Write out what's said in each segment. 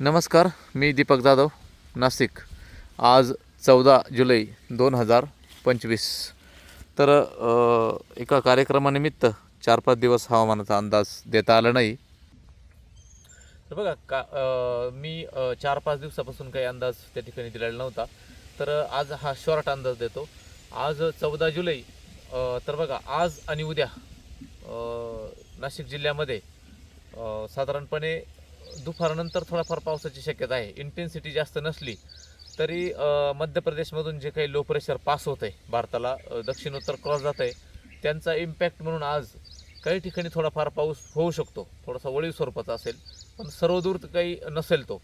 नमस्कार मी दीपक जाधव नाशिक. आज चौदा जुलै दोन हजार पंचवीस. तर एका कार्यक्रमानिमित्त चार पाच दिवस हवामानाचा अंदाज देता आला नाही. तर बघा का मी चार पाच दिवसापासून काही अंदाज त्या ठिकाणी दिलेला नव्हता. तर आज हा शॉर्ट अंदाज देतो. आज चौदा जुलै तर बघा आज आणि उद्या नाशिक जिल्ह्यामध्ये साधारणपणे दुपारनंतर थोडाफार पावसाची शक्यता आहे. इंटेन्सिटी जास्त नसली तरी मध्य प्रदेशमधून जे काही लो प्रेशर पास होत आहे भारताला दक्षिणोत्तर क्रॉस जात आहे त्यांचा इम्पॅक्ट म्हणून आज काही ठिकाणी थोडाफार पाऊस होऊ शकतो. थोडासा वळीव स्वरूपाचा असेल पण सर्वदूर तर काही नसेल तो.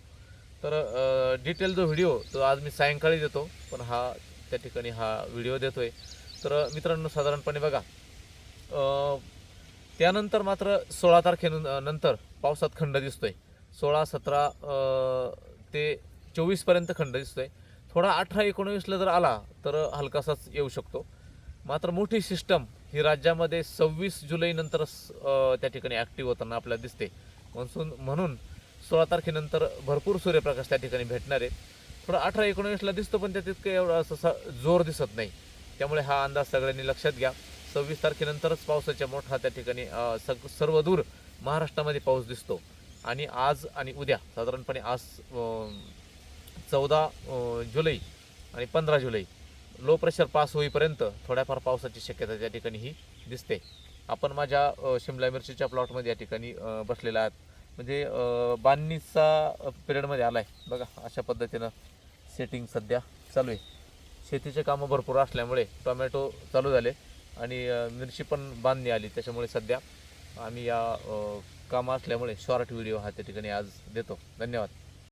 तर डिटेल जो व्हिडिओ तो आज मी सायंकाळी देतो पण हा त्या ठिकाणी हा व्हिडिओ देतो आहे तर मित्रांनो साधारणपणे बघा त्यानंतर मात्र सोळा तारखेनंतर पावसात खंड दिसतोय. सोळा सतरा ते चोवीसपर्यंत खंड दिसतोय. थोडा अठरा एकोणवीसला जर आला तर हलकासाच येऊ शकतो. मात्र मोठी सिस्टम ही राज्यामध्ये सव्वीस जुलैनंतरच त्या ठिकाणी ॲक्टिव्ह होताना आपल्याला दिसते. मान्सून म्हणून सोळा तारखेनंतर भरपूर सूर्यप्रकाश त्या ठिकाणी भेटणार आहे. थोडा अठरा एकोणवीसला दिसतो पण त्यात तितकं एवढा असं जोर दिसत नाही. त्यामुळे हा अंदाज सगळ्यांनी लक्षात घ्या. सव्वीस तारखेनंतरच पावसाच्या मोठा त्या ठिकाणी सग सर्व दूर महाराष्ट्रामध्ये पाऊस दिसतो. आणि आज आणि उद्या साधारणपणे आज चौदा जुलै आणि पंधरा जुलै लो प्रेशर पास होईपर्यंत थोड्याफार पावसाची शक्यता त्या ठिकाणी ही दिसते. आपण माझ्या शिमला मिरचीच्या प्लॉटमध्ये या ठिकाणी बसलेला आहात. म्हणजे बांधणीचा पिरियडमध्ये आला आहे बघा अशा पद्धतीनं सेटिंग सध्या चालू आहे. शेतीचे कामं भरपूर असल्यामुळे टोमॅटो चालू झाले आणि मिरची पण बांधणी आली. त्याच्यामुळे सध्या आम्ही या काम असल्यामुळे शॉर्ट व्हिडिओ हा त्या ठिकाणी आज देतो. धन्यवाद.